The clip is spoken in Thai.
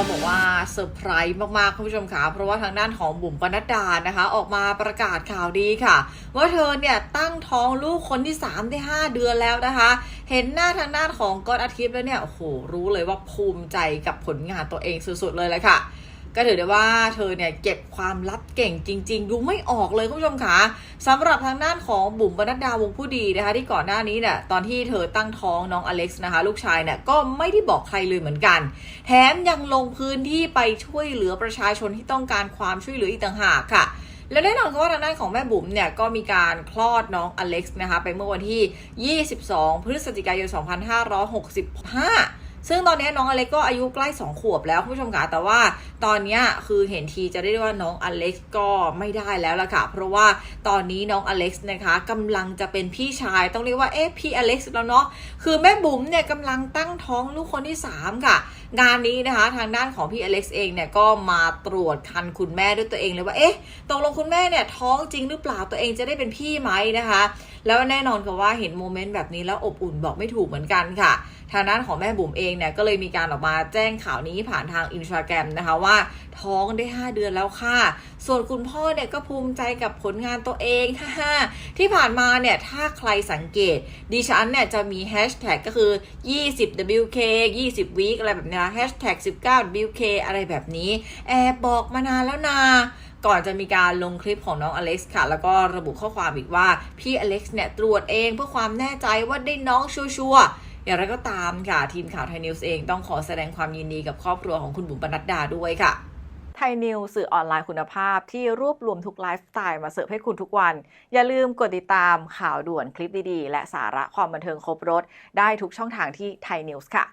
ต้องบอกว่าเซอร์ไพรส์มากๆคุณผู้ชมค่ะเพราะว่าทางด้านของบุ๋มปนัดดานะคะ ออกมาประกาศข่าวดีค่ะ ว่าเธอเนี่ยตั้งท้องลูกคนที่ 3 ได้ 5 เดือนแล้วนะคะ เห็นหน้าทางด้านของก๊อตอาทิตย์แล้วเนี่ยโอ้โหรู้เลยว่าภูมิใจกับผลงานตัวเองสุดๆเลยแหละค่ะ ก็ถือได้ว่าเธอเนี่ยเก็บความลับเก่งจริง ๆ ดูไม่ออกเลยคุณผู้ชมค่ะสำหรับทางด้านของบุ๋มปนัดดาวงผู้ดีนะคะ ที่ก่อนหน้านี้เนี่ยตอนที่เธอตั้งท้องน้องอเล็กซ์นะคะ ลูกชายเนี่ยก็ไม่ได้บอกใครเลยเหมือนกัน แถมยังลงพื้นที่ไปช่วยเหลือประชาชนที่ต้องการความช่วยเหลืออีกต่างหากค่ะและแน่นอนว่าทางด้านของแม่บุ๋มเนี่ยก็มีการคลอดน้องอเล็กซ์นะคะไปเมื่อวันที่ 22 พฤศจิกายน 2565 ซึ่งตอนนี้น้องอเล็กก็อายุใกล้ 2 ขวบแล้วคุณผู้ชมค่ะแต่ว่าตอนนี้คือเห็นทีจะได้ว่าน้องอเล็กก็ไม่ได้แล้วล่ะค่ะ เพราะว่าตอนนี้น้องอเล็กนะคะกำลังจะเป็นพี่ชายต้องเรียกว่าเอ๊ะพี่อเล็กแล้วเนาะคือแม่บุ๋มเนี่ยกำลังตั้งท้องลูกคนที่ 3 ค่ะ งานนี้นะคะทางด้านของพี่อเล็กเองเนี่ยก็มาตรวจคันคุณแม่ด้วยตัวเองเลยว่าเอ๊ะตกลงคุณแม่เนี่ยท้องจริงหรือเปล่าตัวเองจะได้เป็นพี่ไหมนะคะ แล้วแน่นอนค่ะว่าเห็นโมเมนต์แบบนี้แล้วอบอุ่นบอกไม่ถูกเหมือนกันค่ะ ทางด้านของแม่บุ๋มเองเนี่ยก็เลยมีการออกมาแจ้งข่าวนี้ผ่านทางอินสตาแกรมนะคะว่าท้องได้ 5 เดือนแล้วค่ะ ส่วนคุณพ่อเนี่ยก็ภูมิใจกับผลงานตัวเองฮ่าที่ผ่านมาเนี่ยถ้าใครสังเกตดิฉันเนี่ยจะมีแฮชแท็กก็คือ 20 WK 20 week อะไรแบบนี้แฮชแท็ก 19 WK อะไรแบบนี้ แอบบอกมานานแล้วนา ก่อนจะมีการลงคลิปของน้องอเล็กซ์ค่ะ แล้วก็ระบุข้อความอีกว่า พี่อเล็กซ์เนี่ยตรวจเองเพื่อความแน่ใจว่าได้น้องชัวร์ๆอย่างไรก็ตามค่ะ ทีมข่าวไทยนิวส์เองต้องขอแสดงความยินดีกับครอบครัวของคุณบุ๋มปนัดดาด้วยค่ะไทยนิวสื่อออนไลน์คุณภาพที่รวบรวมทุกไลฟ์สไตล์มาเสิร์ฟให้คุณทุกวัน อย่าลืมกดติดตามข่าวด่วนคลิปดีๆ และสาระความบันเทิงครบรถ ได้ทุกช่องทางที่ไทยนิวส์ค่ะ